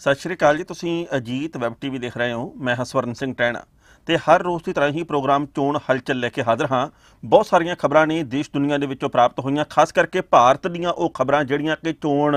ਸਤਿ ਸ਼੍ਰੀ ਅਕਾਲ ਜੀ, ਤੁਸੀਂ ਅਜੀਤ ਵੈਬ ਟੀਵੀ ਦੇਖ ਰਹੇ ਹੋ, ਮੈਂ ਹਸਵਰਨ ਸਿੰਘ ਟੈਣਾ ਤੇ ਹਰ ਰੋਜ਼ ਦੀ ਤਰ੍ਹਾਂ ਹੀ ਪ੍ਰੋਗਰਾਮ ਚੋਣ ਹਲਚਲ ਲੈ ਕੇ ਹਾਜ਼ਰ ਹਾਂ। ਬਹੁਤ ਸਾਰੀਆਂ ਖਬਰਾਂ ਨੇ ਦੇਸ਼ ਦੁਨੀਆ ਦੇ ਵਿੱਚੋਂ ਪ੍ਰਾਪਤ ਹੋਈਆਂ, ਖਾਸ ਕਰਕੇ ਭਾਰਤ ਦੀਆਂ ਉਹ ਖਬਰਾਂ ਜਿਹੜੀਆਂ ਕਿ ਚੋਣ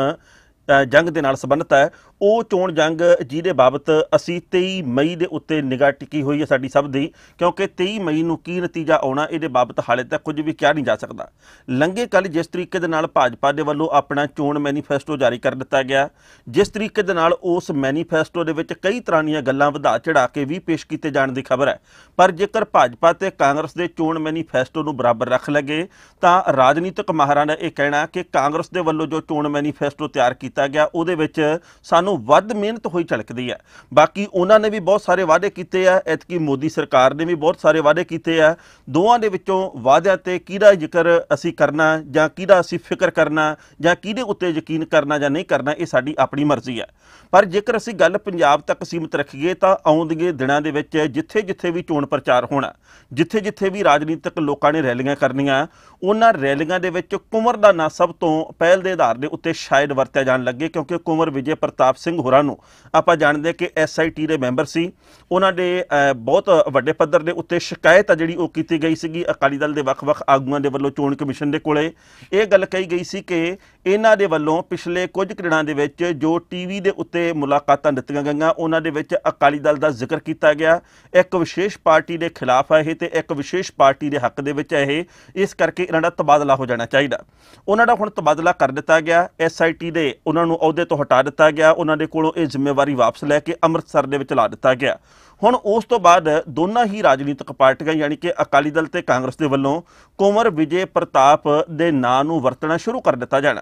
ਜੰਗ ਦੇ ਨਾਲ ਸੰਬੰਧਿਤ ਹੈ ਉਹ ਚੋਣ ਜੰਗ ਜਿਹਦੇ ਬਾਬਤ ਅਸੀਂ 23 ਮਈ ਦੇ ਉੱਤੇ ਨਿਗਾਹ ਟਿਕੀ ਹੋਈ ਹੈ ਸਾਡੀ ਸਭ ਦੀ, ਕਿਉਂਕਿ 23 ਮਈ ਨੂੰ ਕੀ ਨਤੀਜਾ ਆਉਣਾ, ਇਹਦੇ ਬਾਬਤ ਹਾਲੇ ਤੱਕ ਕੁਝ ਵੀ ਕਿਹਾ ਨਹੀਂ ਜਾ ਸਕਦਾ। ਲੰਘੇ ਕੱਲ ਜਿਸ ਤਰੀਕੇ ਦੇ ਨਾਲ ਭਾਜਪਾ ਦੇ ਵੱਲੋਂ ਆਪਣਾ ਚੋਣ ਮੈਨੀਫੈਸਟੋ ਜਾਰੀ ਕਰ ਦਿੱਤਾ ਗਿਆ, ਜਿਸ ਤਰੀਕੇ ਦੇ ਨਾਲ ਉਸ ਮੈਨੀਫੈਸਟੋ ਦੇ ਵਿੱਚ ਕਈ ਤਰ੍ਹਾਂ ਦੀਆਂ ਗੱਲਾਂ ਵਧਾ ਚੜਾ ਕੇ ਵੀ ਪੇਸ਼ ਕੀਤੇ ਜਾਣ ਦੀ ਖਬਰ ਹੈ। ਪਰ ਜੇਕਰ ਭਾਜਪਾ ਤੇ ਕਾਂਗਰਸ ਦੇ ਚੋਣ ਮੈਨੀਫੈਸਟੋ ਨੂੰ ਬਰਾਬਰ ਰੱਖ ਲਗੇ, ਤਾਂ ਰਾਜਨੀਤਿਕ ਮਾਹਰਾਂ ਦਾ ਇਹ ਕਹਿਣਾ ਕਿ ਕਾਂਗਰਸ ਦੇ ਵੱਲੋਂ ਜੋ ਚੋਣ ਮੈਨੀਫੈਸਟੋ ਤਿਆਰ ਕੀਤਾ ਗਿਆ, ਉਹਦੇ ਵਿੱਚ ਸਾਨੂੰ ਵੱਧ ਮਿਹਨਤ ਹੋਈ ਝਲਕਦੀ ਹੈ। ਬਾਕੀ ਉਹਨਾਂ ਨੇ ਵੀ ਬਹੁਤ ਸਾਰੇ ਵਾਅਦੇ ਕੀਤੇ ਆ। ਐਤਕੀ ਮੋਦੀ ਸਰਕਾਰ ਨੇ ਵੀ ਬਹੁਤ ਸਾਰੇ ਵਾਅਦੇ ਕੀਤੇ ਆ। ਦੋਵਾਂ ਦੇ ਵਿੱਚੋਂ ਵਾਅਦਿਆਂ ਤੇ ਕਿਹਦਾ ਜ਼ਿਕਰ ਅਸੀਂ ਕਰਨਾ, ਜਾਂ ਕਿਹਦਾ ਅਸੀਂ ਫਿਕਰ ਕਰਨਾ, ਜਾਂ ਕਿਹਦੇ ਉੱਤੇ ਯਕੀਨ ਕਰਨਾ ਜਾਂ ਨਹੀਂ ਕਰਨਾ, ਇਹ ਸਾਡੀ ਆਪਣੀ ਮਰਜ਼ੀ ਹੈ। ਪਰ ਜੇਕਰ ਅਸੀਂ ਗੱਲ ਪੰਜਾਬ ਤੱਕ ਸੀਮਿਤ ਰੱਖੀਏ, ਤਾਂ ਆਉਂਦੇ ਦਿਨਾਂ ਦੇ ਵਿੱਚ ਜਿੱਥੇ-ਜਿੱਥੇ ਵੀ ਚੋਣ ਪ੍ਰਚਾਰ ਹੋਣਾ, ਜਿੱਥੇ-ਜਿੱਥੇ ਵੀ ਰਾਜਨੀਤਿਕ ਲੋਕਾਂ ਨੇ ਰੈਲੀਆਂ ਕਰਨੀਆਂ, ਉਹਨਾਂ ਰੈਲੀਆਂ ਦੇ ਵਿੱਚ ਕੁੰਵਰ ਦਾ ਨਾਂ ਸਭ ਤੋਂ ਪਹਿਲ ਦੇ ਆਧਾਰ ਦੇ ਉੱਤੇ ਸ਼ਾਇਦ ਵਰਤਿਆ ਜਾਣ ਲੱਗੇ, ਕਿਉਂਕਿ ਕੁੰਵਰ ਵਿਜੇ ਪ੍ਰਤਾਪ ਸਿੰਘ ਹੋਰਾਂ ਨੂੰ। ਆਪਾਂ ਜਾਣਦੇ ਕਿ ਐਸਆਈਟੀ ਦੇ ਮੈਂਬਰ ਸੀ। ਉਹਨਾਂ ਦੇ ਬਹੁਤ ਵੱਡੇ ਪੱਧਰ ਦੇ ਉੱਤੇ ਸ਼ਿਕਾਇਤ ਆ ਜਿਹੜੀ ਉਹ ਕੀਤੀ ਗਈ ਸੀਗੀ। ਅਕਾਲੀ ਦਲ ਦੇ ਵੱਖ-ਵੱਖ ਆਗੂਆਂ ਦੇ ਵੱਲੋਂ ਚੋਣ ਕਮਿਸ਼ਨ ਦੇ ਕੋਲੇ। ਇਹ ਗੱਲ ਕਹੀ ਗਈ ਸੀ ਕਿ ਇਹਨਾਂ ਦੇ ਵੱਲੋਂ ਪਿਛਲੇ ਕੁਝ ਦਿਨਾਂ ਦੇ ਵਿੱਚ ਜੋ ਟੀਵੀ ਦੇ ਉੱਤੇ ਮੁਲਾਕਾਤਾਂ ਦਿੱਤੀਆਂ ਗਈਆਂ, ਉਹਨਾਂ ਦੇ ਵਿੱਚ ਅਕਾਲੀ ਦਲ ਦਾ ਜ਼ਿਕਰ ਕੀਤਾ ਗਿਆ। ਇੱਕ ਵਿਸ਼ੇਸ਼ ਪਾਰਟੀ ਦੇ ਖਿਲਾਫ ਹੈ ਇਹ ਤੇ ਇੱਕ ਵਿਸ਼ੇਸ਼ ਪਾਰਟੀ ਦੇ ਹੱਕ ਦੇ ਵਿੱਚ ਹੈ ਇਹ। ਇਸ ਕਰਕੇ ਇਹਨਾਂ ਦਾ ਤਬਾਦਲਾ ਹੋ ਜਾਣਾ ਚਾਹੀਦਾ। ਉਹਨਾਂ ਦਾ ਹੁਣ ਤਬਾਦਲਾ ਕਰ ਦਿੱਤਾ ਗਿਆ। ਐਸਆਈਟੀ ਦੇ ਉਹਨਾਂ ਨੂੰ ਅਹੁਦੇ ਤੋਂ ਹਟਾ ਦਿੱਤਾ ਗਿਆ। ਉਹਨਾਂ ਦੇ ਕੋਲੋਂ ਇਹ ਜ਼ਿੰਮੇਵਾਰੀ ਵਾਪਸ ਲੈ ਕੇ ਅੰਮ੍ਰਿਤਸਰ ਦੇ ਵਿੱਚ ਲਾ ਦਿੱਤਾ ਗਿਆ। ਹੁਣ ਉਸ ਤੋਂ ਬਾਅਦ ਦੋਨਾਂ ਹੀ ਰਾਜਨੀਤਿਕ ਪਾਰਟੀਆਂ ਯਾਨੀ ਕਿ ਅਕਾਲੀ ਦਲ ਤੇ ਕਾਂਗਰਸ ਦੇ ਵੱਲੋਂ ਕੁੰਵਰ ਵਿਜੇ ਪ੍ਰਤਾਪ ਦੇ ਨਾਂ ਨੂੰ ਵਰਤਣਾ ਸ਼ੁਰੂ ਕਰ ਦਿੱਤਾ ਜਾਣਾ।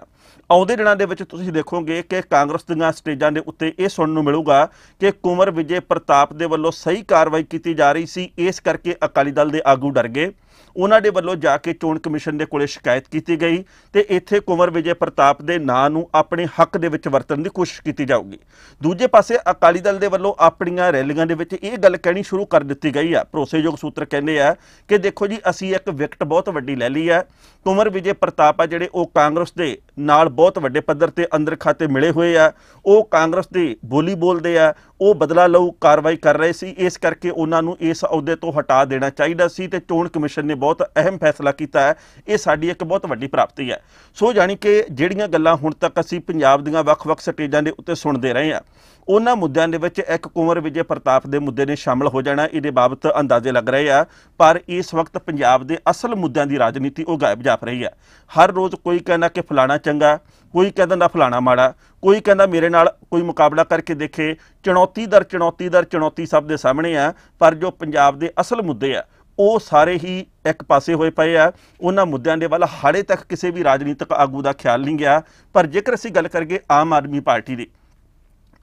ਆਉਂਦੇ ਦਿਨਾਂ ਦੇ ਵਿੱਚ ਤੁਸੀਂ ਦੇਖੋਗੇ ਕਿ ਕਾਂਗਰਸ ਦੀਆਂ ਸਟੇਜਾਂ ਦੇ ਉੱਤੇ ਇਹ ਸੁਣਨ ਨੂੰ ਮਿਲੂਗਾ ਕਿ ਕੁੰਵਰ ਵਿਜੇ ਪ੍ਰਤਾਪ ਦੇ ਵੱਲੋਂ ਸਹੀ ਕਾਰਵਾਈ ਕੀਤੀ ਜਾ ਰਹੀ ਸੀ। ਇਸ ਕਰਕੇ ਅਕਾਲੀ ਦਲ ਦੇ ਆਗੂ ਡਰ ਗਏ। ਉਹਨਾਂ ਦੇ ਵੱਲੋਂ ਜਾ ਕੇ ਚੋਣ ਕਮਿਸ਼ਨ ਦੇ ਕੋਲੇ ਸ਼ਿਕਾਇਤ ਕੀਤੀ ਗਈ ਤੇ ਇੱਥੇ ਕੁੰਵਰ ਵਿਜੇ ਪ੍ਰਤਾਪ ਦੇ ਨਾਂ ਨੂੰ ਆਪਣੇ ਹੱਕ ਦੇ ਵਿੱਚ ਵਰਤਣ ਦੀ ਕੋਸ਼ਿਸ਼ ਕੀਤੀ ਜਾਊਗੀ। ਦੂਜੇ ਪਾਸੇ ਅਕਾਲੀ ਦਲ ਦੇ ਵੱਲੋਂ ਆਪਣੀਆਂ ਰੈਲੀਆਂ ਦੇ ਵਿੱਚ ਇਹ ਗੱਲ ਕਹਿਣੀ ਸ਼ੁਰੂ ਕਰ ਦਿੱਤੀ ਗਈ ਆ। ਭਰੋਸੇਯੋਗ ਸੂਤਰ ਕਹਿੰਦੇ ਆ ਕਿ ਦੇਖੋ ਜੀ, ਅਸੀਂ ਇੱਕ ਵਿਕਟ ਬਹੁਤ ਵੱਡੀ ਲੈ ਲਈ ਹੈ ਕੁੰਵਰ ਵਿਜੇ ਪ੍ਰਤਾਪ ਆ ਜਿਹੜੇ ਉਹ ਕਾਂਗਰਸ ਦੇ ਨਾਲ ਬਹੁਤ ਵੱਡੇ ਪੱਧਰ ਤੇ ਅੰਦਰ ਖਾਤੇ ਮਿਲੇ ਹੋਏ ਆ। ਉਹ ਕਾਂਗਰਸ ਦੀ ਬੋਲੀ ਬੋਲਦੇ ਆ, ਉਹ ਬਦਲਾ ਲਊ, ਕਾਰਵਾਈ ਕਰ ਰਹੇ ਸੀ। ਇਸ ਕਰਕੇ ਉਹਨਾਂ ਨੂੰ ਇਸ ਅਹੁਦੇ ਤੋਂ ਹਟਾ ਦੇਣਾ ਚਾਹੀਦਾ ਸੀ ਤੇ ਚੋਣ ਕਮਿਸ਼ਨ ਨੇ ਬਹੁਤ ਅਹਿਮ ਫੈਸਲਾ ਕੀਤਾ ਹੈ, ਇਹ ਸਾਡੀ ਇੱਕ ਬਹੁਤ ਵੱਡੀ ਪ੍ਰਾਪਤੀ ਹੈ। ਸੋ ਜਾਣੀ ਕਿ ਜਿਹੜੀਆਂ ਗੱਲਾਂ ਹੁਣ ਤੱਕ ਅਸੀਂ ਪੰਜਾਬ ਦੀਆਂ ਵੱਖ-ਵੱਖ ਸਟੇਜਾਂ ਦੇ ਉੱਤੇ ਸੁਣਦੇ ਰਹੇ ਹਾਂ, ਉਹਨਾਂ ਮੁੱਦਿਆਂ ਦੇ ਵਿੱਚ ਇੱਕ ਕੁੰਵਰ ਵਿਜੇ ਪ੍ਰਤਾਪ ਦੇ ਮੁੱਦੇ ਨੇ ਸ਼ਾਮਲ ਹੋ ਜਾਣਾ, ਇਹਦੇ ਬਾਬਤ ਅੰਦਾਜ਼ੇ ਲੱਗ ਰਹੇ ਆ, ਪਰ ਇਸ ਵਕਤ ਪੰਜਾਬ ਦੇ ਅਸਲ ਮੁੱਦਿਆਂ ਦੀ ਰਾਜਨੀਤੀ ਉਹ ਗਾਇਬ ਜਾਪ ਰਹੀ ਹੈ। ਹਰ ਰੋਜ਼ ਕੋਈ ਕਹਿੰਦਾ ਕਿ ਫਲਾਣਾ ਚੰਗਾ, ਕੋਈ ਕਹਿੰਦਾ ਨਾ ਫਲਾਣਾ ਮਾੜਾ, ਕੋਈ ਕਹਿੰਦਾ ਮੇਰੇ ਨਾਲ ਕੋਈ ਮੁਕਾਬਲਾ ਕਰਕੇ ਦੇਖੇ, ਚੁਣੌਤੀ ਦਰ ਚੁਣੌਤੀ ਦਰ ਚੁਣੌਤੀ ਸਭ ਦੇ ਸਾਹਮਣੇ ਆ, ਪਰ ਜੋ ਪੰਜਾਬ ਦੇ ਅਸਲ ਮੁੱਦੇ ਆ ਉਹ ਸਾਰੇ ਹੀ ਇੱਕ ਪਾਸੇ ਹੋਏ ਪਏ ਆ। ਉਹਨਾਂ ਮੁੱਦਿਆਂ ਦੇ ਵੱਲ ਹਾਲੇ ਤੱਕ ਕਿਸੇ ਵੀ ਰਾਜਨੀਤਿਕ ਆਗੂ ਦਾ ਖਿਆਲ ਨਹੀਂ ਗਿਆ। ਪਰ ਜੇਕਰ ਅਸੀਂ ਗੱਲ ਕਰੀਏ ਆਮ ਆਦਮੀ ਪਾਰਟੀ ਦੀ,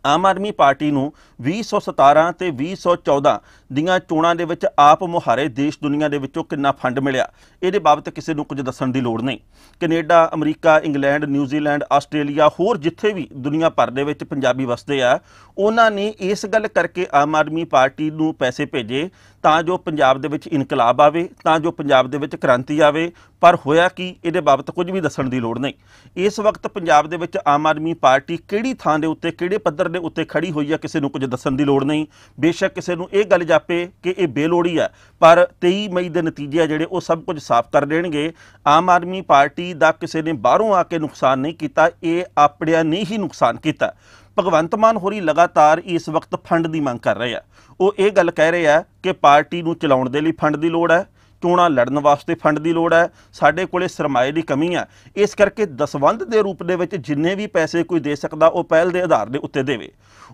ਆਮ ਆਦਮੀ ਪਾਰਟੀ ਨੂੰ 2017 ਤੇ 2014 ਦੀਆਂ ਚੋਣਾਂ ਦੇ ਵਿੱਚ ਆਪ ਮੁਹਾਰੇ ਦੇਸ਼ ਦੁਨੀਆ ਦੇ ਵਿੱਚੋਂ ਕਿੰਨਾ ਫੰਡ ਮਿਲਿਆ, ਇਹਦੇ ਬਾਬਤ ਕਿਸੇ ਨੂੰ ਕੁਝ ਦੱਸਣ ਦੀ ਲੋੜ ਨਹੀਂ। Canada, America, England, New Zealand, Australia, ਹੋਰ ਜਿੱਥੇ ਵੀ ਦੁਨੀਆ ਭਰ ਦੇ ਵਿੱਚ ਪੰਜਾਬੀ ਵਸਦੇ ਆ, ਉਹਨਾਂ ਨੇ ਇਸ ਗੱਲ ਕਰਕੇ ਆਮ ਆਦਮੀ ਪਾਰਟੀ ਨੂੰ ਪੈਸੇ ਭੇਜੇ ਤਾਂ ਜੋ ਪੰਜਾਬ ਦੇ ਵਿੱਚ ਇਨਕਲਾਬ ਆਵੇ, ਤਾਂ ਜੋ ਪੰਜਾਬ ਦੇ ਵਿੱਚ ਕ੍ਰਾਂਤੀ ਆਵੇ, ਪਰ ਹੋਇਆ ਕੀ, ਇਹਦੇ ਬਾਬਤ ਕੁਝ ਵੀ ਦੱਸਣ ਦੀ ਲੋੜ ਨਹੀਂ। ਇਸ ਵਕਤ ਪੰਜਾਬ ਦੇ ਵਿੱਚ ਆਮ ਆਦਮੀ ਪਾਰਟੀ ਕਿਹੜੀ ਥਾਂ ਦੇ ਉੱਤੇ, ਕਿਹੜੇ ਪੱਧਰ ਦੇ ਉੱਤੇ ਖੜੀ ਹੋਈ ਹੈ ਕਿਸੇ ਨੂੰ ਕੁਝ ਦੱਸਣ ਦੀ ਲੋੜ ਨਹੀਂ। ਬੇਸ਼ੱਕ ਕਿਸੇ ਨੂੰ ਇਹ ਗੱਲ ਜਾਪੇ ਕਿ ਇਹ ਬੇਲੋੜੀ ਹੈ ਪਰ 23 ਮਈ ਦੇ ਨਤੀਜੇ ਆ ਜਿਹੜੇ ਉਹ ਸਭ ਕੁਝ ਸਾਫ਼ ਕਰ ਦੇਣਗੇ। ਆਮ ਆਦਮੀ ਪਾਰਟੀ ਦਾ ਕਿਸੇ ਨੇ ਬਾਹਰੋਂ ਆ ਕੇ ਨੁਕਸਾਨ ਨਹੀਂ ਕੀਤਾ, ਇਹ ਆਪਣਿਆਂ ਨੇ ਹੀ ਨੁਕਸਾਨ ਕੀਤਾ। ਭਗਵੰਤ ਮਾਨ ਹੋਰੀ ਲਗਾਤਾਰ ਇਸ ਵਕਤ ਫੰਡ ਦੀ ਮੰਗ ਕਰ ਰਹੇ ਆ। ਉਹ ਇਹ ਗੱਲ ਕਹਿ ਰਹੇ ਆ ਕਿ ਪਾਰਟੀ ਨੂੰ ਚਲਾਉਣ ਦੇ ਲਈ ਫੰਡ ਦੀ ਲੋੜ ਹੈ ਚੋਣਾਂ ਲੜਨ ਵਾਸਤੇ ਫੰਡ ਦੀ ਲੋੜ ਹੈ, ਸਾਡੇ ਕੋਲੇ ਸਰਮਾਏ ਦੀ ਕਮੀ ਹੈ। ਇਸ ਕਰਕੇ ਦਸਵੰਧ ਦੇ ਰੂਪ ਦੇ ਵਿੱਚ ਜਿੰਨੇ ਵੀ ਪੈਸੇ ਕੋਈ ਦੇ ਸਕਦਾ, ਉਹ ਪਹਿਲ ਦੇ ਆਧਾਰ ਦੇ ਉੱਤੇ ਦੇਵੇ।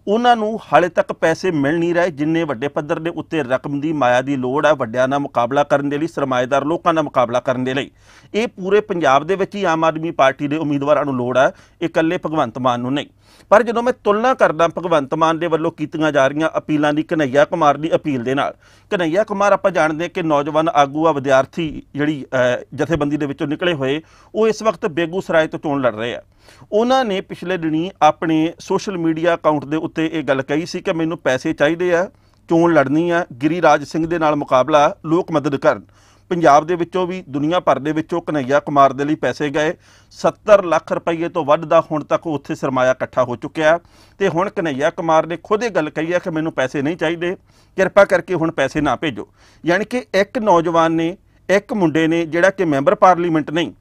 ਉਹਨਾਂ ਨੂੰ ਹਾਲੇ ਤੱਕ ਪੈਸੇ ਮਿਲ ਨਹੀਂ ਰਹੇ, ਜਿੰਨੇ ਵੱਡੇ ਪੱਧਰ ਦੇ ਉੱਤੇ ਰਕਮ ਦੀ ਮਾਇਆ ਦੀ ਲੋੜ ਹੈ, ਵੱਡਿਆਂ ਨਾਲ ਮੁਕਾਬਲਾ ਕਰਨ ਦੇ ਲਈ, ਸਰਮਾਏਦਾਰ ਲੋਕਾਂ ਨਾਲ ਮੁਕਾਬਲਾ ਕਰਨ ਦੇ ਲਈ। ਇਹ ਪੂਰੇ ਪੰਜਾਬ ਦੇ ਵਿੱਚ ਹੀ ਆਮ ਆਦਮੀ ਪਾਰਟੀ ਦੇ ਉਮੀਦਵਾਰਾਂ ਨੂੰ ਲੋੜ ਹੈ ਇਕੱਲੇ ਭਗਵੰਤ ਮਾਨ ਨੂੰ ਨਹੀਂ। ਪਰ ਜਦੋਂ ਮੈਂ ਤੁਲਨਾ ਕਰਦਾ ਭਗਵੰਤ ਮਾਨ ਦੇ ਵੱਲੋਂ ਕੀਤੀਆਂ ਜਾ ਰਹੀਆਂ ਅਪੀਲਾਂ ਦੀ ਕਨਈਆ ਕੁਮਾਰ ਦੀ ਅਪੀਲ ਦੇ ਨਾਲ ਕਨਈਆ ਕੁਮਾਰ ਆਪਾਂ ਜਾਣਦੇ ਕਿ ਨੌਜਵਾਨ ਆਗੂ ਆ ਵਿਦਿਆਰਥੀ ਜਿਹੜੀ ਜਥੇਬੰਦੀ ਦੇ ਵਿੱਚੋਂ ਨਿਕਲੇ ਹੋਏ, ਉਹ ਇਸ ਵਕਤ ਬੇਗੂਸਰਾਏ ਤੋਂ ਚੋਣ ਲੜ ਰਹੇ ਆ। ਉਹਨਾਂ ਨੇ ਪਿਛਲੇ ਦਿਨੀ ਆਪਣੇ ਸੋਸ਼ਲ ਮੀਡੀਆ ਅਕਾਊਂਟ ਦੇ ਉੱਤੇ ਇਹ ਗੱਲ ਕਹੀ ਸੀ ਕਿ ਮੈਨੂੰ ਪੈਸੇ ਚਾਹੀਦੇ ਆ, ਚੋਣ ਲੜਨੀ ਆ, ਗਿਰੀਰਾਜ ਸਿੰਘ ਦੇ ਨਾਲ ਮੁਕਾਬਲਾ ਲੋਕ ਮਦਦ ਕਰਨ। ਪੰਜਾਬ ਦੇ ਵਿੱਚੋਂ ਵੀ, ਦੁਨੀਆ ਭਰ ਦੇ ਵਿੱਚੋਂ ਕਨਈਆ ਕੁਮਾਰ ਦੇ ਲਈ ਪੈਸੇ ਗਏ। 70 ਲੱਖ ਰੁਪਏ ਤੋਂ ਵੱਧ ਦਾ ਹੁਣ ਤੱਕ ਉੱਥੇ ਸਰਮਾਇਆ ਇਕੱਠਾ ਹੋ ਚੁੱਕਿਆ ਤੇ ਹੁਣ ਕਨਈਆ ਕੁਮਾਰ ਨੇ ਖੁਦ ਇਹ ਗੱਲ ਕਹੀ ਹੈ ਕਿ ਮੈਨੂੰ ਪੈਸੇ ਨਹੀਂ ਚਾਹੀਦੇ। ਕਿਰਪਾ ਕਰਕੇ ਹੁਣ ਪੈਸੇ ਨਾ ਭੇਜੋ। ਯਾਨੀ ਕਿ ਇੱਕ ਨੌਜਵਾਨ ਨੇ, ਇੱਕ ਮੁੰਡੇ ਨੇ, ਜਿਹੜਾ ਕਿ ਮੈਂਬਰ ਪਾਰਲੀਮੈਂਟ ਨਹੀਂ,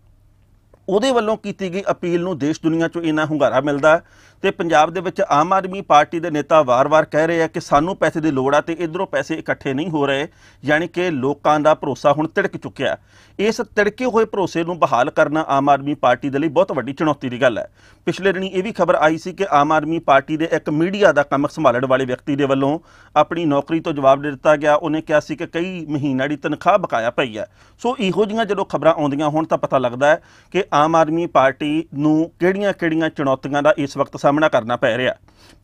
ਉਹਦੇ ਵੱਲੋਂ ਕੀਤੀ ਗਈ ਅਪੀਲ ਨੂੰ ਦੇਸ਼ ਦੁਨੀਆ 'ਚੋਂ ਇੰਨਾ ਹੁੰਗਾਰਾ ਮਿਲਦਾ ਤੇ ਪੰਜਾਬ ਦੇ ਵਿੱਚ ਆਮ ਆਦਮੀ ਪਾਰਟੀ ਦੇ ਨੇਤਾ ਵਾਰ-ਵਾਰ ਕਹਿ ਰਹੇ ਆ ਕਿ ਸਾਨੂੰ ਪੈਸੇ ਦੀ ਲੋੜ ਆ ਤੇ ਇਧਰੋਂ ਪੈਸੇ ਇਕੱਠੇ ਨਹੀਂ ਹੋ ਰਹੇ, ਯਾਨੀ ਕਿ ਲੋਕਾਂ ਦਾ ਭਰੋਸਾ ਹੁਣ ਤਿੜਕ ਚੁੱਕਿਆ ਇਸ ਤਿੜਕੇ ਹੋਏ ਭਰੋਸੇ ਨੂੰ ਬਹਾਲ ਕਰਨਾ ਆਮ ਆਦਮੀ ਪਾਰਟੀ ਦੇ ਲਈ ਬਹੁਤ ਵੱਡੀ ਚੁਣੌਤੀ ਦੀ ਗੱਲ ਹੈ। ਪਿਛਲੇ ਦਿਨੀ ਇਹ ਵੀ ਖਬਰ ਆਈ ਸੀ ਕਿ ਆਮ ਆਦਮੀ ਪਾਰਟੀ ਦੇ ਇੱਕ ਮੀਡੀਆ ਦਾ ਕੰਮ ਸੰਭਾਲਣ ਵਾਲੇ ਵਿਅਕਤੀ ਦੇ ਵੱਲੋਂ ਆਪਣੀ ਨੌਕਰੀ ਤੋਂ ਜਵਾਬ ਦੇ ਦਿੱਤਾ ਗਿਆ। ਉਹਨੇ ਕਿਹਾ ਸੀ ਕਿ ਕਈ ਮਹੀਨਾ ਦੀ ਤਨਖਾਹ ਬਕਾਇਆ ਪਈ ਹੈ। ਸੋ ਇਹੋ ਜਿਹੀਆਂ ਜਦੋਂ ਖਬਰਾਂ ਆਉਂਦੀਆਂ ਹੁਣ ਤਾਂ ਪਤਾ ਲੱਗਦਾ ਹੈ ਕਿ ਆਮ ਆਦਮੀ ਪਾਰਟੀ ਨੂੰ ਕਿਹੜੀਆਂ-ਕਿਹੜੀਆਂ ਚੁਣੌਤੀਆਂ ਦਾ ਇਸ ਵਕਤ ਸਾਹਮਣਾ ਕਰਨਾ ਪੈ ਰਿਹਾ।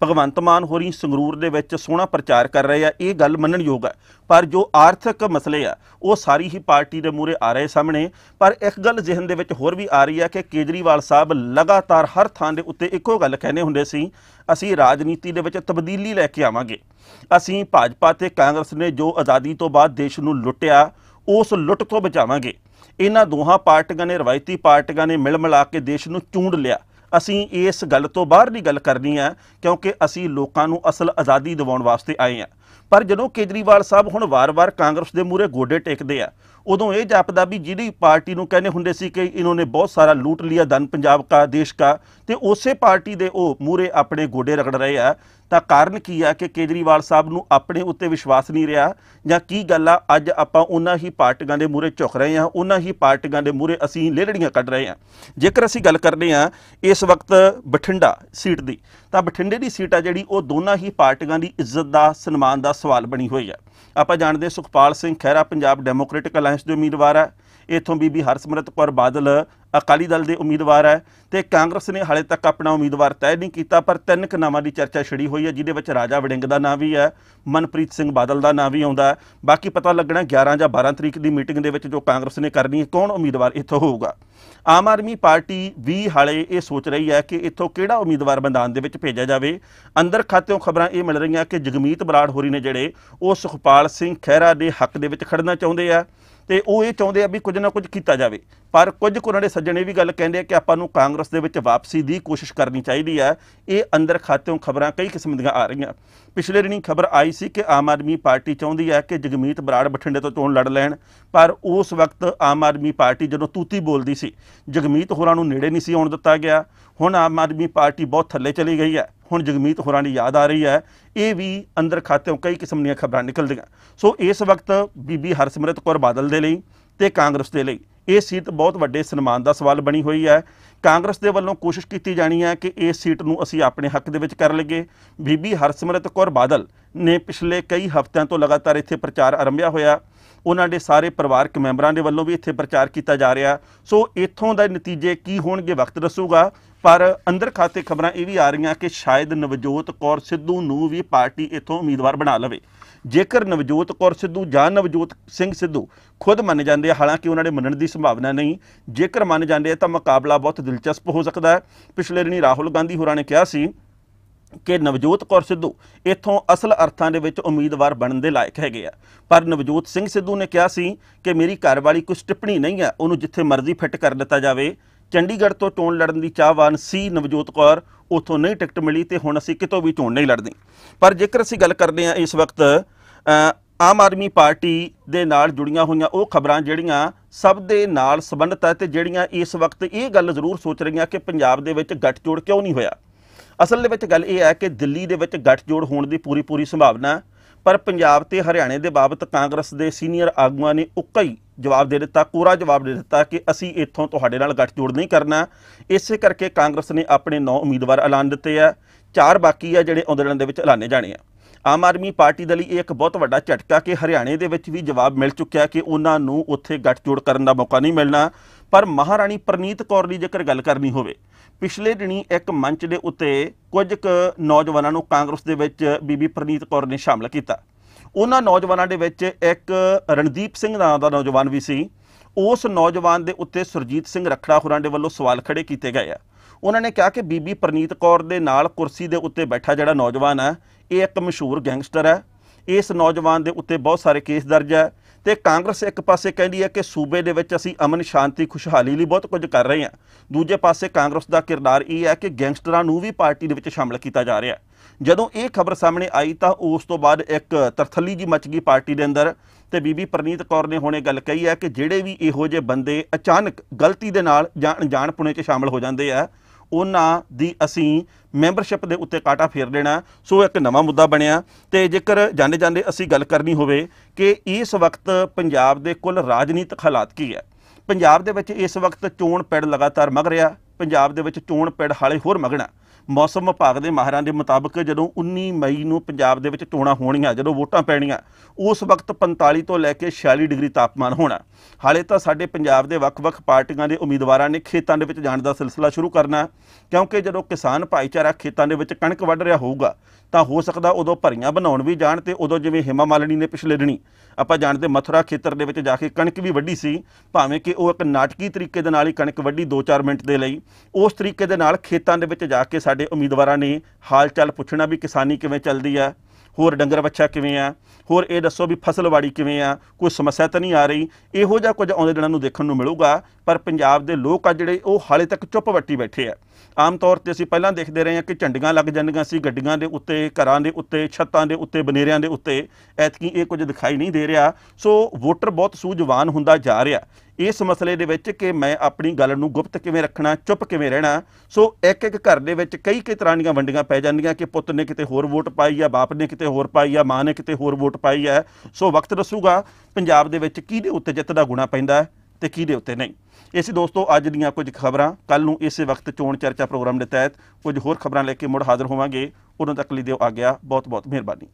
ਭਗਵੰਤ ਮਾਨ ਹੋਰੀ ਸੰਗਰੂਰ ਦੇ ਵਿੱਚ ਸੋਹਣਾ ਪ੍ਰਚਾਰ ਕਰ ਰਹੇ ਆ, ਇਹ ਗੱਲ ਮੰਨਣਯੋਗ ਹੈ ਪਰ ਜੋ ਆਰਥਿਕ ਮਸਲੇ ਆ, ਉਹ ਸਾਰੀ ਹੀ ਪਾਰਟੀ ਦੇ ਮੂਰੇ ਆ ਰਹੇ ਸਾਹਮਣੇ। ਪਰ ਇੱਕ ਗੱਲ ਜ਼ਿਹਨ ਦੇ ਵਿੱਚ ਹੋਰ ਵੀ ਆ ਰਹੀ ਹੈ ਕਿ ਕੇਜਰੀਵਾਲ ਸਾਹਿਬ ਲਗਾਤਾਰ ਹਰ ਥਾਂ ਦੇ ਉੱਤੇ ਇੱਕੋ ਗੱਲ ਕਹਿੰਦੇ ਹੁੰਦੇ ਸੀ, ਅਸੀਂ ਰਾਜਨੀਤੀ ਦੇ ਵਿੱਚ ਤਬਦੀਲੀ ਲੈ ਕੇ ਆਵਾਂਗੇ। ਅਸੀਂ ਭਾਜਪਾ ਤੇ ਕਾਂਗਰਸ ਨੇ ਜੋ ਆਜ਼ਾਦੀ ਤੋਂ ਬਾਅਦ ਦੇਸ਼ ਨੂੰ ਲੁੱਟਿਆ, ਉਸ ਲੁੱਟ ਤੋਂ ਬਚਾਵਾਂਗੇ। ਇਹਨਾਂ ਦੋਹਾਂ ਪਾਰਟੀਆਂ ਨੇ, ਰਵਾਇਤੀ ਪਾਰਟੀਆਂ ਨੇ ਮਿਲ ਮਿਲਾ ਕੇ ਦੇਸ਼ ਨੂੰ ਚੂੰਡ ਲਿਆ। ਅਸੀਂ ਇਸ ਗੱਲ ਤੋਂ ਬਾਹਰ ਦੀ ਗੱਲ ਕਰਨੀ ਹੈ, ਕਿਉਂਕਿ ਅਸੀਂ ਲੋਕਾਂ ਨੂੰ ਅਸਲ ਆਜ਼ਾਦੀ ਦਿਵਾਉਣ ਵਾਸਤੇ ਆਏ ਹਾਂ। ਪਰ ਜਦੋਂ ਕੇਜਰੀਵਾਲ ਸਾਹਿਬ ਹੁਣ ਵਾਰ-ਵਾਰ ਕਾਂਗਰਸ ਦੇ ਮੂਹਰੇ ਗੋਡੇ ਟੇਕਦੇ ਆ, ਉਦੋਂ ਇਹ ਜਾਪਦਾ ਵੀ ਜਿਹੜੀ ਪਾਰਟੀ ਨੂੰ ਕਹਿੰਦੇ ਹੁੰਦੇ ਸੀ ਕਿ ਇਹਨਾਂ ਨੇ ਬਹੁਤ ਸਾਰਾ ਲੂਟ ਲਿਆ, ਧਨ ਪੰਜਾਬ ਦਾ ਦੇਸ਼ ਦਾ ਤੇ ਉਸੇ ਪਾਰਟੀ ਦੇ ਉਹ ਮੂਹਰੇ ਆਪਣੇ ਗੋਡੇ ਰਗੜ ਰਹੇ ਆ ਤਾਂ ਕਾਰਨ ਕੀ ਆ ਕਿ ਕੇਜਰੀਵਾਲ ਸਾਹਿਬ ਨੂੰ ਆਪਣੇ ਉੱਤੇ ਵਿਸ਼ਵਾਸ ਨਹੀਂ ਰਿਹਾ? ਜਾਂ ਕੀ ਗੱਲ ਆ? ਅੱਜ ਆਪਾਂ ਉਹਨਾਂ ਹੀ ਪਾਰਟੀਆਂ ਦੇ ਮੂਰੇ ਝੁਕ ਰਹੇ ਹਾਂ, ਉਹਨਾਂ ਹੀ ਪਾਰਟੀਆਂ ਦੇ ਮੂਰੇ ਅਸੀਂ ਲੇੜੜੀਆਂ ਕੱਢ ਰਹੇ ਹਾਂ। ਜੇਕਰ ਅਸੀਂ ਗੱਲ ਕਰਦੇ ਹਾਂ ਇਸ ਵਕਤ ਬਠਿੰਡਾ ਸੀਟ ਦੀ, ਤਾਂ ਬਠਿੰਡੇ ਦੀ ਸੀਟ ਆ ਜਿਹੜੀ, ਉਹ ਦੋਨਾਂ ਹੀ ਪਾਰਟੀਆਂ ਦੀ ਇੱਜ਼ਤ ਦਾ, ਸਨਮਾਨ ਦਾ ਸਵਾਲ ਬਣੀ ਹੋਈ ਆ। ਆਪਾਂ ਜਾਣਦੇ ਸੁਖਪਾਲ ਸਿੰਘ ਖਹਿਰਾ, ਪੰਜਾਬ ਡੈਮੋਕ੍ਰੈਟਿਕ ਅਲਾਈਅੰਸ ਦੇ ਉਮੀਦਵਾਰ ਹੈ ਇਥੋਂ ਬੀਬੀ ਹਰਸਿਮਰਤ ਕੌਰ ਬਾਦਲ ਅਕਾਲੀ ਦਲ ਦੇ ਉਮੀਦਵਾਰ ਹੈ ਤੇ ਕਾਂਗਰਸ ਨੇ ਹਾਲੇ ਤੱਕ ਆਪਣਾ ਉਮੀਦਵਾਰ ਤੈਅ ਨਹੀਂ ਕੀਤਾ, ਪਰ ਤਿੰਨ ਕੁ ਨਾਵਾਂ ਦੀ ਚਰਚਾ ਛਿੜੀ ਹੋਈ ਹੈ, ਜਿਹਦੇ ਵਿੱਚ ਰਾਜਾ ਵੜਿੰਗ ਦਾ ਨਾਂ ਵੀ ਹੈ, ਮਨਪ੍ਰੀਤ ਸਿੰਘ ਬਾਦਲ ਦਾ ਨਾਂ ਵੀ ਆਉਂਦਾ ਹੈ। ਬਾਕੀ ਪਤਾ ਲੱਗਣਾ 11 ਜਾਂ 12 ਤਰੀਕ ਦੀ ਮੀਟਿੰਗ ਦੇ ਵਿੱਚ ਜੋ ਕਾਂਗਰਸ ਨੇ ਕਰਨੀ ਹੈ, ਕੌਣ ਉਮੀਦਵਾਰ ਇੱਥੋਂ ਹੋਊਗਾ? ਆਮ ਆਦਮੀ ਪਾਰਟੀ ਵੀ ਹਾਲੇ ਇਹ ਸੋਚ ਰਹੀ ਹੈ ਕਿ ਇੱਥੋਂ ਕਿਹੜਾ ਉਮੀਦਵਾਰ ਮੈਦਾਨ ਦੇ ਵਿੱਚ ਭੇਜਿਆ ਜਾਵੇ। ਅੰਦਰ ਖਾਤਿਓਂ ਖਬਰਾਂ ਇਹ ਮਿਲ ਰਹੀਆਂ ਕਿ ਜਗਮੀਤ ਬਰਾੜ ਹੋਰੀ ਨੇ ਜਿਹੜੇ ਉਹ ਸੁਖਪਾਲ ਸਿੰਘ ਖਹਿਰਾ ਦੇ ਹੱਕ ਦੇ ਵਿੱਚ ਖੜਨਾ ਚਾਹੁੰਦੇ ਆ। ਤੇ ਉਹ ਇਹ ਚਾਹੁੰਦੇ ਆ ਵੀ ਕੁਝ ਨਾ ਕੁਝ ਕੀਤਾ ਜਾਵੇ। ਪਰ ਕੁਝ ਕੁ ਉਹਨਾਂ ਦੇ ਸੱਜਣ ਇਹ ਵੀ ਗੱਲ ਕਹਿੰਦੇ ਆ ਕਿ ਆਪਾਂ ਨੂੰ ਕਾਂਗਰਸ ਦੇ ਵਿੱਚ ਵਾਪਸੀ ਦੀ ਕੋਸ਼ਿਸ਼ ਕਰਨੀ ਚਾਹੀਦੀ ਹੈ ਇਹ ਅੰਦਰ ਖਾਤਿਓਂ ਖਬਰਾਂ ਕਈ ਕਿਸਮ ਦੀਆਂ ਆ ਰਹੀਆਂ। ਪਿਛਲੇ ਦਿਨੀ ਖਬਰ ਆਈ ਸੀ ਕਿ ਆਮ ਆਦਮੀ ਪਾਰਟੀ ਚਾਹੁੰਦੀ ਹੈ ਕਿ ਜਗਮੀਤ ਬਰਾੜ ਬਠਿੰਡੇ ਤੋਂ ਚੋਣ ਲੜ ਲੈਣ। ਪਰ ਉਸ ਵਕਤ ਆਮ ਆਦਮੀ ਪਾਰਟੀ ਜਦੋਂ ਤੂਤੀ ਬੋਲਦੀ ਸੀ, ਜਗਮੀਤ ਹੋਰਾਂ ਨੂੰ ਨੇੜੇ ਨਹੀਂ ਸੀ ਆਉਣ ਦਿੱਤਾ ਗਿਆ। ਹੁਣ ਆਮ ਆਦਮੀ ਪਾਰਟੀ ਬਹੁਤ ਥੱਲੇ ਚਲੀ ਗਈ ਹੈ ਹੁਣ ਜਗਮੀਤ ਹੋਰਾਂ ਦੀ ਯਾਦ ਆ ਰਹੀ ਹੈ, ਇਹ ਵੀ ਅੰਦਰ ਖਾਤਿਓਂ ਕਈ ਕਿਸਮ ਦੀਆਂ ਖਬਰਾਂ ਨਿਕਲਦੀਆਂ। ਸੋ ਇਸ ਵਕਤ ਬੀਬੀ ਹਰਸਿਮਰਤ ਕੌਰ ਬਾਦਲ ਦੇ ਲਈ ਤੇ ਕਾਂਗਰਸ ਦੇ ਲਈ, ਇਹ ਸੀਟ ਬਹੁਤ ਵੱਡੇ ਸਨਮਾਨ ਦਾ ਸਵਾਲ ਬਣੀ ਹੋਈ ਹੈ। ਕਾਂਗਰਸ ਦੇ ਵੱਲੋਂ ਕੋਸ਼ਿਸ਼ ਕੀਤੀ ਜਾਣੀ ਹੈ ਕਿ ਇਸ ਸੀਟ ਨੂੰ ਅਸੀਂ ਆਪਣੇ ਹੱਕ ਦੇ ਵਿੱਚ ਕਰ ਲਈਏ। ਬੀਬੀ ਹਰਸਿਮਰਤ ਕੌਰ ਬਾਦਲ ਨੇ ਪਿਛਲੇ ਕਈ ਹਫ਼ਤਿਆਂ ਤੋਂ ਲਗਾਤਾਰ ਇੱਥੇ ਪ੍ਰਚਾਰ ਆਰੰਭਿਆ ਹੋਇਆ। ਉਹਨਾਂ ਦੇ ਸਾਰੇ ਪਰਿਵਾਰਕ ਮੈਂਬਰਾਂ ਦੇ ਵੱਲੋਂ ਵੀ ਇੱਥੇ ਪ੍ਰਚਾਰ ਕੀਤਾ ਜਾ ਰਿਹਾ। ਸੋ ਇੱਥੋਂ ਦੇ ਨਤੀਜੇ ਕੀ ਹੋਣਗੇ ਵਕਤ ਦੱਸੂਗਾ। ਪਰ ਅੰਦਰ ਖਾਤੇ ਖਬਰਾਂ ਇਹ ਵੀ ਆ ਰਹੀਆਂ ਕਿ ਸ਼ਾਇਦ ਨਵਜੋਤ ਕੌਰ ਸਿੱਧੂ ਨੂੰ ਵੀ ਪਾਰਟੀ ਇੱਥੋਂ ਉਮੀਦਵਾਰ ਬਣਾ ਲਵੇ। ਜੇਕਰ ਨਵਜੋਤ ਕੌਰ ਸਿੱਧੂ ਜਾਂ ਨਵਜੋਤ ਸਿੰਘ ਸਿੱਧੂ ਖੁਦ ਮੰਨ ਜਾਂਦੇ ਆ, ਹਾਲਾਂਕਿ ਉਹਨਾਂ ਦੇ ਮੰਨਣ ਦੀ ਸੰਭਾਵਨਾ ਨਹੀਂ, ਜੇਕਰ ਮੰਨ ਜਾਂਦੇ ਆ ਤਾਂ ਮੁਕਾਬਲਾ ਬਹੁਤ ਦਿਲਚਸਪ ਹੋ ਸਕਦਾ ਹੈ। ਪਿਛਲੇ ਦਿਨੀ ਰਾਹੁਲ ਗਾਂਧੀ ਹੋਰਾਂ ਨੇ ਕਿਹਾ ਸੀ ਕਿ ਨਵਜੋਤ ਕੌਰ ਸਿੱਧੂ ਇੱਥੋਂ ਅਸਲ ਅਰਥਾਂ ਦੇ ਵਿੱਚ ਉਮੀਦਵਾਰ ਬਣਨ ਦੇ ਲਾਇਕ ਹੈਗੇ ਆ। ਪਰ ਨਵਜੋਤ ਸਿੰਘ ਸਿੱਧੂ ਨੇ ਕਿਹਾ ਸੀ ਕਿ ਮੇਰੀ ਘਰਵਾਲੀ ਕੋਈ ਟਿੱਪਣੀ ਨਹੀਂ ਹੈ ਉਹਨੂੰ ਜਿੱਥੇ ਮਰਜ਼ੀ ਫਿੱਟ ਕਰ ਦਿੱਤਾ ਜਾਵੇ। ਚੰਡੀਗੜ੍ਹ ਤੋਂ ਚੋਣ ਲੜਨ ਦੀ ਚਾਹਵਾਨ ਸੀ ਨਵਜੋਤ ਕੌਰ, ਉਥੋਂ ਨਹੀਂ ਟਿਕਟ ਮਿਲੀ ਤੇ ਹੁਣ ਅਸੀਂ ਕਿਤੋਂ ਵੀ ਚੋਣ ਨਹੀਂ ਲੜਨੀ ਪਰ ਜੇਕਰ ਅਸੀਂ ਗੱਲ ਕਰਦੇ ਹਾਂ ਇਸ ਵਕਤ ਆਮ ਆਦਮੀ ਪਾਰਟੀ ਦੇ ਨਾਲ ਜੁੜੀਆਂ ਹੋਈਆਂ ਉਹ ਖਬਰਾਂ ਜਿਹੜੀਆਂ ਸਭ ਦੇ ਨਾਲ ਸੰਬੰਧਿਤ ਹੈ ਤੇ ਜਿਹੜੀਆਂ ਇਸ ਵਕਤ ਇਹ ਗੱਲ ਜ਼ਰੂਰ ਸੋਚ ਰਹੀਆਂ ਕਿ ਪੰਜਾਬ ਦੇ ਵਿੱਚ ਗੱਠਜੋੜ ਕਿਉਂ ਨਹੀਂ ਹੋਇਆ। ਅਸਲ ਦੇ ਵਿੱਚ ਗੱਲ ਇਹ ਹੈ ਕਿ ਦਿੱਲੀ ਦੇ ਵਿੱਚ ਗੱਠਜੋੜ ਹੋਣ ਦੀ ਪੂਰੀ ਪੂਰੀ ਸੰਭਾਵਨਾ ਪਰ ਪੰਜਾਬ ਤੇ ਹਰਿਆਣੇ ਦੇ ਬਾਬਤ ਕਾਂਗਰਸ ਦੇ ਸੀਨੀਅਰ ਆਗੂਆਂ ਨੇ ਉੱਕਾ ਹੀ ਜਵਾਬ ਦੇ ਦਿੱਤਾ, ਕੋਰਾ ਜਵਾਬ ਦੇ ਦਿੱਤਾ ਕਿ ਅਸੀਂ ਇੱਥੋਂ ਤੁਹਾਡੇ ਨਾਲ ਗੱਠਜੋੜ ਨਹੀਂ ਕਰਨਾ। ਇਸੇ ਕਰਕੇ ਕਾਂਗਰਸ ਨੇ ਆਪਣੇ 9 ਉਮੀਦਵਾਰ ਐਲਾਨ ਦਿੱਤੇ ਆ, ਚਾਰ ਬਾਕੀ ਆ ਜਿਹੜੇ ਆਉਂਦੇ ਦੇ ਵਿੱਚ ਐਲਾਨੇ ਜਾਣੇ ਆ। ਆਮ ਆਦਮੀ ਪਾਰਟੀ ਦੇ ਲਈ ਇਹ ਇੱਕ ਬਹੁਤ ਵੱਡਾ ਝਟਕਾ ਕਿ ਹਰਿਆਣੇ ਦੇ ਵਿੱਚ ਵੀ ਜਵਾਬ ਮਿਲ ਚੁੱਕਿਆ ਕਿ ਉਹਨਾਂ ਨੂੰ ਉੱਥੇ ਗੱਠਜੋੜ ਕਰਨ ਦਾ ਮੌਕਾ ਨਹੀਂ ਮਿਲਣਾ, ਪਰ ਮਹਾਰਾਣੀ ਪ੍ਰਨੀਤ ਕੌਰ ਦੀ ਜੇਕਰ ਗੱਲ ਕਰਨੀ ਹੋਵੇ ਪਿਛਲੇ ਦਿਨੀ ਇੱਕ ਮੰਚ ਦੇ ਉੱਤੇ ਕੁਝ ਕੁ ਨੌਜਵਾਨਾਂ ਨੂੰ ਕਾਂਗਰਸ ਦੇ ਵਿੱਚ ਬੀਬੀ ਪ੍ਰਨੀਤ ਕੌਰ ਨੇ ਸ਼ਾਮਲ ਕੀਤਾ। ਉਹਨਾਂ ਨੌਜਵਾਨਾਂ ਦੇ ਵਿੱਚ ਇੱਕ ਰਣਦੀਪ ਸਿੰਘ ਨਾਮ ਦਾ ਨੌਜਵਾਨ ਵੀ ਸੀ। ਉਸ ਨੌਜਵਾਨ ਦੇ ਉੱਤੇ ਸੁਰਜੀਤ ਸਿੰਘ ਰਖੜਾ ਹੋਰਾਂ ਦੇ ਵੱਲੋਂ ਸਵਾਲ ਖੜੇ ਕੀਤੇ ਗਏ ਆ। ਉਹਨਾਂ ਨੇ ਕਿਹਾ ਕਿ ਬੀਬੀ ਪ੍ਰਨੀਤ ਕੌਰ ਦੇ ਨਾਲ ਕੁਰਸੀ ਦੇ ਉੱਤੇ ਬੈਠਾ ਜਿਹੜਾ ਨੌਜਵਾਨ ਹੈ ਇਹ ਇੱਕ ਮਸ਼ਹੂਰ ਗੈਂਗਸਟਰ ਹੈ ਇਸ ਨੌਜਵਾਨ ਦੇ ਉੱਤੇ ਬਹੁਤ ਸਾਰੇ ਕੇਸ ਦਰਜ ਹੈ ਤੇ ਕਾਂਗਰਸ ਇੱਕ ਪਾਸੇ ਕਹਿੰਦੀ ਹੈ ਕਿ ਸੂਬੇ ਦੇ ਵਿੱਚ ਅਸੀਂ ਅਮਨ, ਸ਼ਾਂਤੀ, ਖੁਸ਼ਹਾਲੀ ਲਈ ਬਹੁਤ ਕੁਝ ਕਰ ਰਹੇ ਹਾਂ। ਦੂਜੇ ਪਾਸੇ ਕਾਂਗਰਸ ਦਾ ਕਿਰਦਾਰ ਇਹ ਹੈ ਕਿ ਗੈਂਗਸਟਰਾਂ ਨੂੰ ਵੀ ਪਾਰਟੀ ਦੇ ਵਿੱਚ ਸ਼ਾਮਲ ਕੀਤਾ ਜਾ ਰਿਹਾ ਹੈ। ਜਦੋਂ ਇਹ ਖਬਰ ਸਾਹਮਣੇ ਆਈ ਤਾਂ ਉਸ ਤੋਂ ਬਾਅਦ ਇੱਕ ਤਰਥੱਲੀ ਜੀ ਮਚ ਗਈ ਪਾਰਟੀ ਦੇ ਅੰਦਰ ਤੇ ਬੀਬੀ ਪ੍ਰਨੀਤ ਕੌਰ ਨੇ ਹੁਣੇ ਗੱਲ ਕਹੀ ਹੈ ਕਿ ਜਿਹੜੇ ਵੀ ਇਹੋ ਜਿਹੇ ਬੰਦੇ ਅਚਾਨਕ ਗਲਤੀ ਦੇ ਨਾਲ ਜਾਂ ਅਣਜਾਣ ਪੁਣੇ 'ਚ ਸ਼ਾਮਲ ਹੋ ਜਾਂਦੇ ਆ ਉਹਨਾਂ ਦੀ ਅਸੀਂ ਮੈਂਬਰਸ਼ਿਪ ਦੇ ਉੱਤੇ ਕਾਟਾ ਫੇਰ ਲੈਣਾ ਸੋ ਇੱਕ ਨਵਾਂ ਮੁੱਦਾ ਬਣਿਆ ਤੇ ਜੇਕਰ ਜਾਂਦੇ ਜਾਂਦੇ ਅਸੀਂ ਗੱਲ ਕਰਨੀ ਹੋਵੇ ਕਿ ਇਸ ਵਕਤ ਪੰਜਾਬ ਦੇ ਕੁੱਲ ਰਾਜਨੀਤਿਕ ਹਾਲਾਤ ਕੀ ਹੈ? ਪੰਜਾਬ ਦੇ ਵਿੱਚ ਇਸ ਵਕਤ ਚੋਣ ਪਿੜ ਲਗਾਤਾਰ ਮਗ ਰਿਹਾ, ਪੰਜਾਬ ਦੇ ਵਿੱਚ ਚੋਣ ਪਿੜ ਹਾਲੇ ਹੋਰ ਮਗਣਾ। ਮੌਸਮ ਵਿਭਾਗ ਦੇ ਮਾਹਰਾਂ ਦੇ ਮੁਤਾਬਕ ਜਦੋਂ 19 ਮਈ ਨੂੰ ਪੰਜਾਬ ਦੇ ਵਿੱਚ ਚੋਣਾਂ ਹੋਣੀਆਂ, ਜਦੋਂ ਵੋਟਾਂ ਪੈਣੀਆਂ, ਉਸ ਵਕਤ 45 ਤੋਂ ਲੈ ਕੇ 46 ਡਿਗਰੀ ਤਾਪਮਾਨ ਹੋਣਾ। ਹਾਲੇ ਤਾਂ ਸਾਡੇ ਪੰਜਾਬ ਦੇ ਵੱਖ-ਵੱਖ ਪਾਰਟੀਆਂ ਦੇ ਉਮੀਦਵਾਰਾਂ ਨੇ ਖੇਤਾਂ ਦੇ ਵਿੱਚ ਜਾਣ ਦਾ ਸਿਲਸਿਲਾ ਸ਼ੁਰੂ ਕਰਨਾ ਕਿਉਂਕਿ ਜਦੋਂ ਕਿਸਾਨ ਭਾਈਚਾਰਾ ਖੇਤਾਂ ਦੇ ਵਿੱਚ ਕਣਕ ਵੱਢ ਰਿਹਾ ਹੋਊਗਾ, ਤਾਂ ਹੋ ਸਕਦਾ ਉਦੋਂ ਭਰੀਆਂ ਬਣਾਉਣ ਵੀ ਜਾਣ ਤੇ ਉਦੋਂ ਜਿਵੇਂ ਹਿਮਾ ਮਾਲਣੀ ਨੇ ਪਿਛਲੇ ਦਿਨੀ, ਆਪਾਂ ਜਾਣਦੇ ਮਥੁਰਾ ਖੇਤਰ ਦੇ ਵਿੱਚ ਜਾ ਕੇ ਕਣਕ ਵੀ ਵੱਢੀ ਸੀ, ਭਾਵੇਂ ਕਿ ਉਹ ਇੱਕ ਨਾਟਕੀ ਤਰੀਕੇ ਦੇ ਨਾਲ ਹੀ ਕਣਕ ਵੱਢੀ 2-4 ਮਿੰਟ ਦੇ ਲਈ, ਉਸ ਤਰੀਕੇ ਦੇ ਨਾਲ ਖੇਤਾਂ ਦੇ ਵਿੱਚ ਜਾ ਕੇ ਸਾਡੇ ਉਮੀਦਵਾਰਾਂ ਨੇ ਹਾਲ ਚਾਲ ਪੁੱਛਣਾ ਵੀ ਕਿਸਾਨੀ ਕਿਵੇਂ ਚੱਲਦੀ ਆ, ਹੋਰ ਡੰਗਰ ਬੱਚਾ ਕਿਵੇਂ ਆ, ਹੋਰ ਇਹ ਦੱਸੋ ਵੀ ਫਸਲਵਾੜੀ ਕਿਵੇਂ ਆ, ਕੋਈ ਸਮੱਸਿਆ ਤਾਂ ਨਹੀਂ ਆ ਰਹੀ, ਇਹੋ ਜਿਹਾ ਕੁਝ ਆਉਂਦੇ ਦਿਨਾਂ ਨੂੰ ਦੇਖਣ ਨੂੰ ਮਿਲੂਗਾ, ਪਰ ਪੰਜਾਬ ਦੇ ਲੋਕ ਆ ਜਿਹੜੇ ਉਹ ਹਾਲੇ ਤੱਕ ਚੁੱਪ ਵੱਟੀ ਬੈਠੇ ਆ। ਆਮ ਤੌਰ ਤੇ ਅਸੀਂ ਪਹਿਲਾਂ ਦੇਖਦੇ ਰਹੇ ਹਾਂ ਕਿ ਝੰਡੀਆਂ ਲੱਗ ਜਾਂਦੀਆਂ ਸੀ, ਗੱਡੀਆਂ ਦੇ ਉੱਤੇ, ਘਰਾਂ ਦੇ ਉੱਤੇ, ਛੱਤਾਂ ਦੇ ਉੱਤੇ, ਬਨੇਰਿਆਂ ਦੇ ਉੱਤੇ, ਐਤਕੀ ਇਹ ਕੁਝ ਦਿਖਾਈ ਨਹੀਂ ਦੇ ਰਿਹਾ, ਸੋ ਵੋਟਰ ਬਹੁਤ ਸੂਝਵਾਨ ਹੁੰਦਾ ਜਾ ਰਿਹਾ। ਇਸ ਮਸਲੇ ਦੇ ਵਿੱਚ ਕਿ ਮੈਂ ਆਪਣੀ ਗੱਲ ਨੂੰ ਗੁਪਤ ਕਿਵੇਂ ਰੱਖਣਾ, ਚੁੱਪ ਕਿਵੇਂ ਰਹਿਣਾ, ਸੋ ਇੱਕ ਇੱਕ ਘਰ ਦੇ ਵਿੱਚ ਕਈ ਕਈ ਤਰ੍ਹਾਂ ਦੀਆਂ ਵੰਡੀਆਂ ਪੈ ਜਾਂਦੀਆਂ ਕਿ ਪੁੱਤ ਨੇ ਕਿਤੇ ਹੋਰ ਵੋਟ ਪਾਈ ਆ, ਬਾਪ ਨੇ ਕਿਤੇ ਹੋਰ ਪਾਈ ਆ, ਮਾਂ ਨੇ ਕਿਤੇ ਹੋਰ ਵੋਟ ਪਾਈ ਹੈ ਸੋ ਵਕਤ ਦੱਸੂਗਾ ਪੰਜਾਬ ਦੇ ਵਿੱਚ ਕਿਹਦੇ ਉੱਤੇ ਜਿੱਤ ਦਾ ਗੁਣਾ ਪੈਂਦਾ ਹੈ ਤੇ ਕਿਹਦੇ ਉੱਤੇ ਨਹੀਂ। ਇਸੇ ਦੋਸਤੋ, ਅੱਜ ਦੀਆਂ ਕੁਝ ਖਬਰਾਂ ਕੱਲ ਨੂੰ ਇਸੇ ਵਕਤ ਚੋਣ ਚਰਚਾ ਪ੍ਰੋਗਰਾਮ ਦੇ ਤਹਿਤ ਕੁਝ ਹੋਰ ਖਬਰਾਂ ਲੈ ਕੇ ਮੁੜ ਹਾਜ਼ਰ ਹੋਵਾਂਗੇ। ਉਦੋਂ ਤੱਕ ਲਈ ਦਿਓ ਆ ਗਿਆ ਬਹੁਤ ਬਹੁਤ ਮਿਹਰਬਾਨੀ।